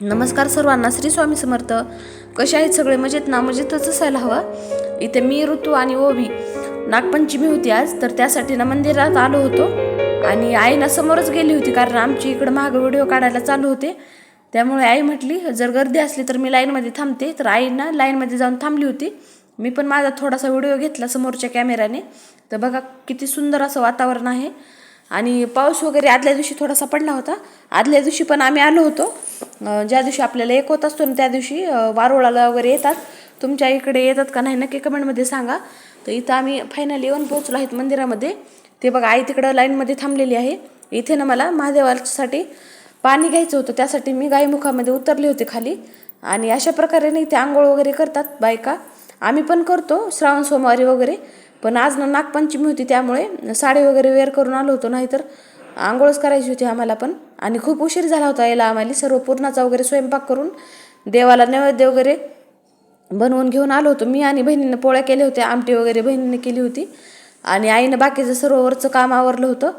नमस्कार सर्वांना श्री स्वामी समर्थ. कसे आहेत सगळे? मजेत ना? मजेतच असायला हवं. इथे मी ऋतू आणि ओबी नागपंचमी होती आज तर त्यासाठी ना मंदिरात आलो होतो. आणि आई ना समोरच गेली होती कारण आमची इकडं मागं व्हिडिओ काढायला चालू होते. त्यामुळे आई म्हटली जर गर्दी असली तर मी लाईनमध्ये थांबते. तर आई ना लाईनमध्ये जाऊन थांबली होती. मी पण माझा थोडासा व्हिडिओ घेतला समोरच्या कॅमेऱ्याने. तर बघा किती सुंदर असं वातावरण आहे. आणि पाऊस वगैरे आदल्या दिवशी थोडासा पडला होता. आदल्या दिवशी पण आम्ही आलो होतो. ज्या दिवशी आपल्याला एक होत असतो ना त्या दिवशी वारोळाला वगैरे येतात. तुमच्या इकडे येतात का नाही नक्की कमेंटमध्ये सांगा. तर इथं आम्ही फायनली येऊन पोहोचलो आहेत मंदिरामध्ये. ते बघा आई तिकडं लाईनमध्ये थांबलेली आहे. इथे ना मला महादेवासाठी पाणी घ्यायचं होतं. त्यासाठी मी गाईमुखामध्ये उतरले होते खाली. आणि अशा प्रकारे ना इथे आंघोळ वगैरे करतात बायका. आम्ही पण करतो श्रावण सोमवारी वगैरे. पण आज ना नागपंचमी होती त्यामुळे साडी वगैरे वेअर करून आलो होतो नाहीतर आंघोळच करायची होती आम्हाला पण. आणि खूप उशीर झाला होता यायला आम्हाला. सर्व पूर्णाचा वगैरे स्वयंपाक करून देवाला नैवेद्य वगैरे बनवून घेऊन आलो होतो. मी आणि बहिणीनं पोळ्या केल्या होत्या आमटी वगैरे बहिणीने केली होती. आणि आईनं बाकीचं सर्ववरचं काम आवरलं होतं.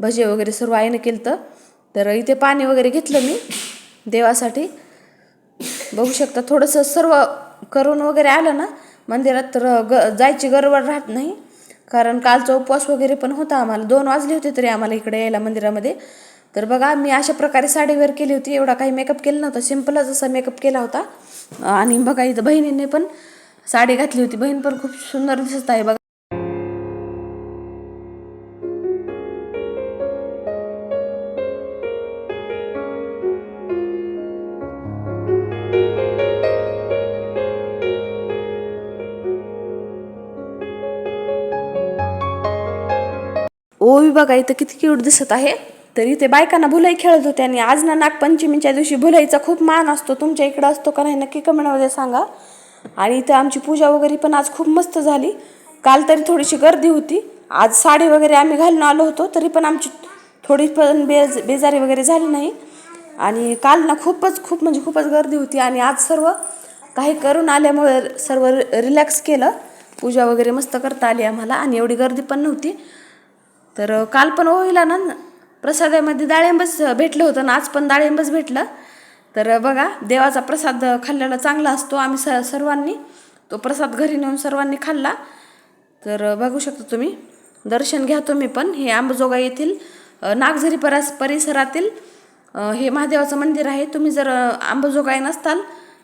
भजे वगैरे सर्व आईनं केलं तर इथे पाणी वगैरे घेतलं मी देवासाठी. बघू शकता थोडंसं सर्व करून वगैरे आलं ना मंदिरात तर ग जायची गडबड राहत नाही. कारण कालचा उपवास वगैरे पण होता आम्हाला. दोन वाजले होते तरी आम्हाला इकडे यायला मंदिरामध्ये. तर बघा मी अशा प्रकारे साडी केली होती. एवढा काही मेकअप केला नव्हता. सिम्पलच असा मेकअप केला होता. आणि बघा इथं बहिणीने पण साडी घातली होती. बहीण पण खूप सुंदर दिसत आहे. बघा ओवी बघा इथं किती क्यूट दिसत आहे. तर इथे बायकांना भुलाई खेळत होते आणि आज ना नागपंचमीच्या दिवशी भुलाईचा खूप मान असतो. तुमच्या इकडं असतो का नाही नक्की कमेंटमध्ये सांगा. आणि इथं आमची पूजा वगैरे पण आज खूप मस्त झाली. काल तरी थोडीशी गर्दी होती. आज साडी वगैरे आम्ही घालून आलो होतो तरी पण आमची थोडी पण बेज बेजारी वगैरे झाली नाही. आणि काल ना खूपच खूप म्हणजे खूपच गर्दी होती आणि आज सर्व काही करून आल्यामुळे सर्व रिलॅक्स केलं. पूजा वगैरे मस्त करता आली आम्हाला आणि एवढी गर्दी पण नव्हती. तर काल पण होईला ना प्रसादामध्ये डाळिंबच भेटलं होतं ना आज पण डाळिंबच भेटलं. तर बघा देवाचा प्रसाद खाल्लेला चांगला असतो आम्ही स सर्वांनी तो प्रसाद घरी नेऊन सर्वांनी खाल्ला. तर बघू शकता तुम्ही दर्शन घ्या तुम्ही पण हे आंबजोगा येथील नागझरी परास परिसरातील हे महादेवाचं मंदिर आहे. तुम्ही जर आंबजोगाई नसताल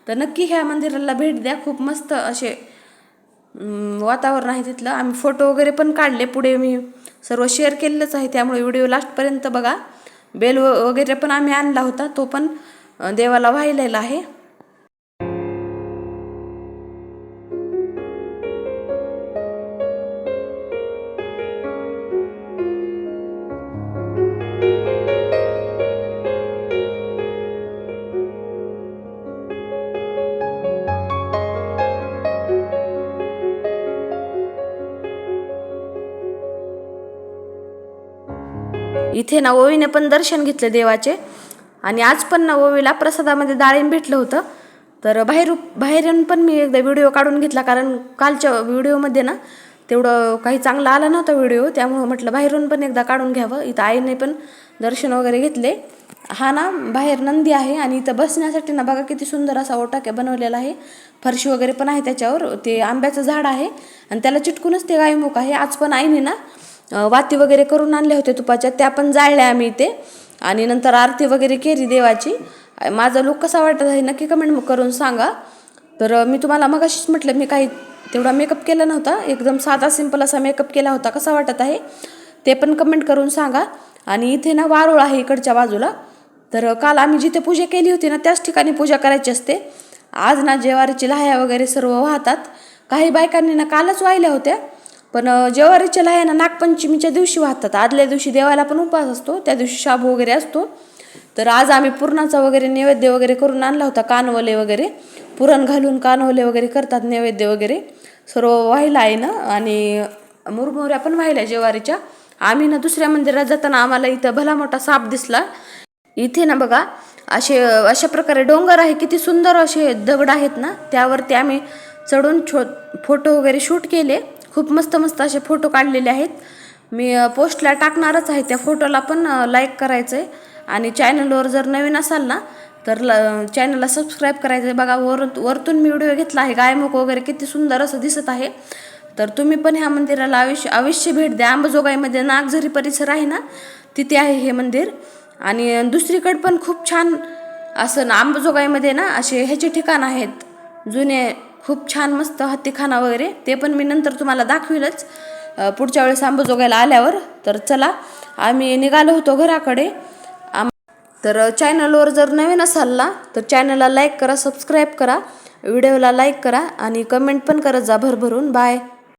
तर नक्की ह्या मंदिराला भेट द्या. खूप मस्त असे वातावरण आहे तिथलं. आम्ही फोटो वगैरे पण काढले. पुढे मी सर्व शेअर केलेलंच आहे. त्यामुळे व्हिडिओ लास्टपर्यंत बघा. बेल वगैरे पण आम्ही आणला होता. तो पण देवाला वाहिलेला आहे. इथे ना ओवीने पण दर्शन घेतले देवाचे. आणि आज पण ना ओवीला प्रसादामध्ये डाळिंब भेटलं होतं. तर बाहेर बाहेरून पण मी एकदा व्हिडिओ काढून घेतला कारण कालच्या व्हिडिओमध्ये ना तेवढं काही चांगलं आला नव्हता व्हिडिओ. त्यामुळं म्हटलं बाहेरून पण एकदा काढून घ्यावं. इथं आईने पण दर्शन वगैरे घेतले. हा ना बाहेर नंदी आहे आणि इथं बसण्यासाठी ना बघा किती सुंदर असा ओटाक्या बनवलेला आहे. फरशी वगैरे पण आहे त्याच्यावर. ते आंब्याचं झाड आहे आणि त्याला चिटकूनच ते गायमुख आहे. आज पण आईने ना वाती वगैरे करून आणल्या होत्या तुपाच्या त्या पण जाळल्या आम्ही इथे. आणि नंतर आरती वगैरे केली देवाची. माझा लुक कसा वाटत आहे नक्की कमेंट करून सांगा. तर मी तुम्हाला मगाशीच म्हटलं मी काही तेवढा मेकअप केला नव्हता. एकदम साधा सिंपल असा मेकअप केला होता. कसा वाटत आहे? ते पण कमेंट करून सांगा. आणि इथे ना वारुळ आहे इकडच्या बाजूला. तर काल आम्ही जिथे पूजा केली होती ना त्याच ठिकाणी पूजा करायची असते. आज ना जेवारीची लाह्या वगैरे सर्व वाहतात. काही बायकांनी ना कालच वाहिल्या होत्या. पण ज्वारीच्या जेवारीच्या लाह्या ना नागपंचमीच्या दिवशी वाहतात. आदल्या दिवशी देवाला पण उपवास असतो त्या दिवशी शाबू वगैरे असतो. तर आज आम्ही पुरणाचा वगैरे नैवेद्य वगैरे करून आणला होता कानवले वगैरे. पुरण घालून कानवले वगैरे करतात नैवेद्य वगैरे. सर्व व्हायला आहे ना आणि मुरमुऱ्या पण व्हायला जेवारीच्या. आम्ही ना दुसऱ्या मंदिरात जाताना आम्हाला इथं भला मोठा साप दिसला. इथे ना बघा असे अशा प्रकारे डोंगर आहे किती सुंदर असे दगड आहेत ना त्यावरती आम्ही चढून छो फोटो वगैरे शूट केले. खूप मस्त मस्त असे फोटो काढलेले आहेत. मी पोस्टला टाकणारच आहे त्या फोटोला पण लाईक करायचं आहे आणि चॅनलवर जर नवीन असाल ना तर ल चॅनलला सबस्क्राईब करायचं आहे बघा वर वरतून मी व्हिडिओ घेतला आहे. गायमुख वगैरे किती सुंदर असं दिसत आहे. तर तुम्ही पण ह्या मंदिराला अवश्य अवश्य भेट द्या. अंबाजोगाईमध्ये नागझरी परिसर आहे ना तिथे आहे हे मंदिर. आणि दुसरीकडे पण खूप छान असं ना अंबाजोगाईमध्ये ना असे ह्याचे ठिकाण आहेत. जुने खूप छान मस्त हत्तीखाना वगैरे. ते पण मी नंतर तुम्हाला दाखवेलच. पुढच्या वेळेस आंबोजोगायला आल्यावर. तर चला आम्ही निघालो होतो घराकडे. आम तर चॅनलवर जर नवीन असाल ना तर चॅनलला लाईक करा सबस्क्राईब करा. व्हिडिओला लाईक करा आणि कमेंट पण करत जा भरभरून. बाय